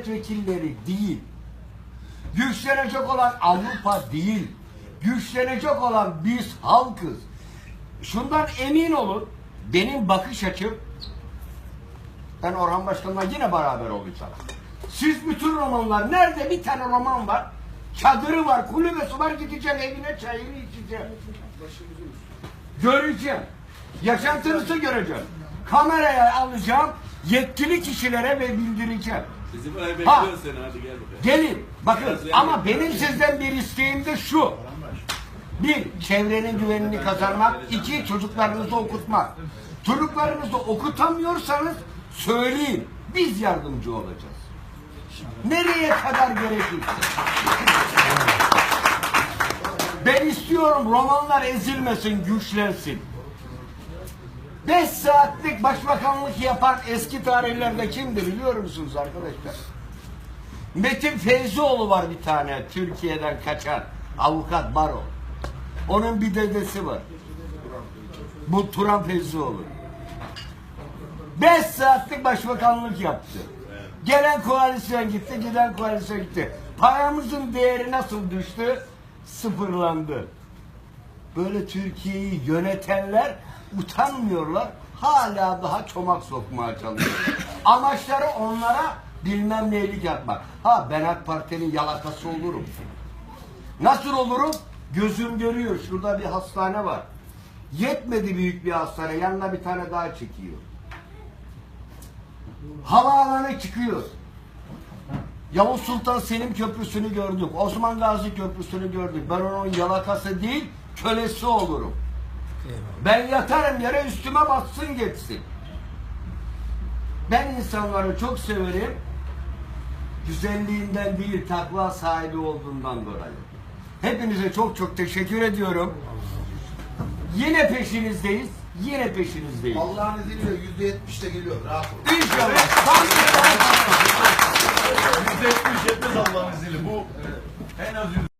milletvekilleri değil. Güçlenecek olan Avrupa değil. Güçlenecek olan biz halkız. Şundan emin olun. Benim bakış açım ben Orhan Başkan'la yine beraber olacağım. Siz bütün romanlar nerede bir tane roman var? Çadırı var, kulübesi var gideceğim evine çayını içeceğim. Göreceğim. Yaşantınızı göreceğim. Kameraya alacağım. Yetkili kişilere ve bildireceğim. Bizim buraya seni hadi gel bakalım. Gelin. Bakın Biraz ama benim sizden bir isteğim de şu. Bir, çevrenin güvenini kazanmak. iki çocuklarınızı okutmak. Çocuklarınızı okutamıyorsanız söyleyin. Biz yardımcı olacağız. Nereye kadar gerekirse. Ben istiyorum romanlar ezilmesin, güçlensin. Beş saatlik başbakanlık yapan eski tarihlerde kimdir biliyor musunuz arkadaşlar? Metin Feyzioğlu var bir tane Türkiye'den kaçan avukat baro. Onun bir dedesi var. Bu Turan Feyzioğlu. Beş saatlik başbakanlık yaptı. Gelen koalisyon gitti, giden koalisyon gitti. Paramızın değeri nasıl düştü? Sıfırlandı. Böyle Türkiye'yi yönetenler utanmıyorlar. Hala daha çomak sokmaya çalışıyorlar. Amaçları onlara bilmem neylik yapmak. Ha ben AK Parti'nin yalakası olurum. Nasıl olurum? Gözüm görüyor. Şurada bir hastane var. Yetmedi büyük bir hastane. Yanına bir tane daha çekiyor. Havaalanı çıkıyor. Yavuz Sultan Selim Köprüsü'nü gördük. Osman Gazi Köprüsü'nü gördük. Ben onun yalakası değil, kölesi olurum. Ben yatarım yere üstüme batsın geçsin. Ben insanları çok severim. Güzelliğinden değil takva sahibi olduğundan dolayı. Hepinize çok çok teşekkür ediyorum. Yine peşinizdeyiz. Yine peşinizdeyiz. Allah'ın izniyle yüzde yetmiş de geliyor. Rahat olun. İnşallah. Yüzde yetmiş yetmez Allah'ın izniyle. Bu en az yüzde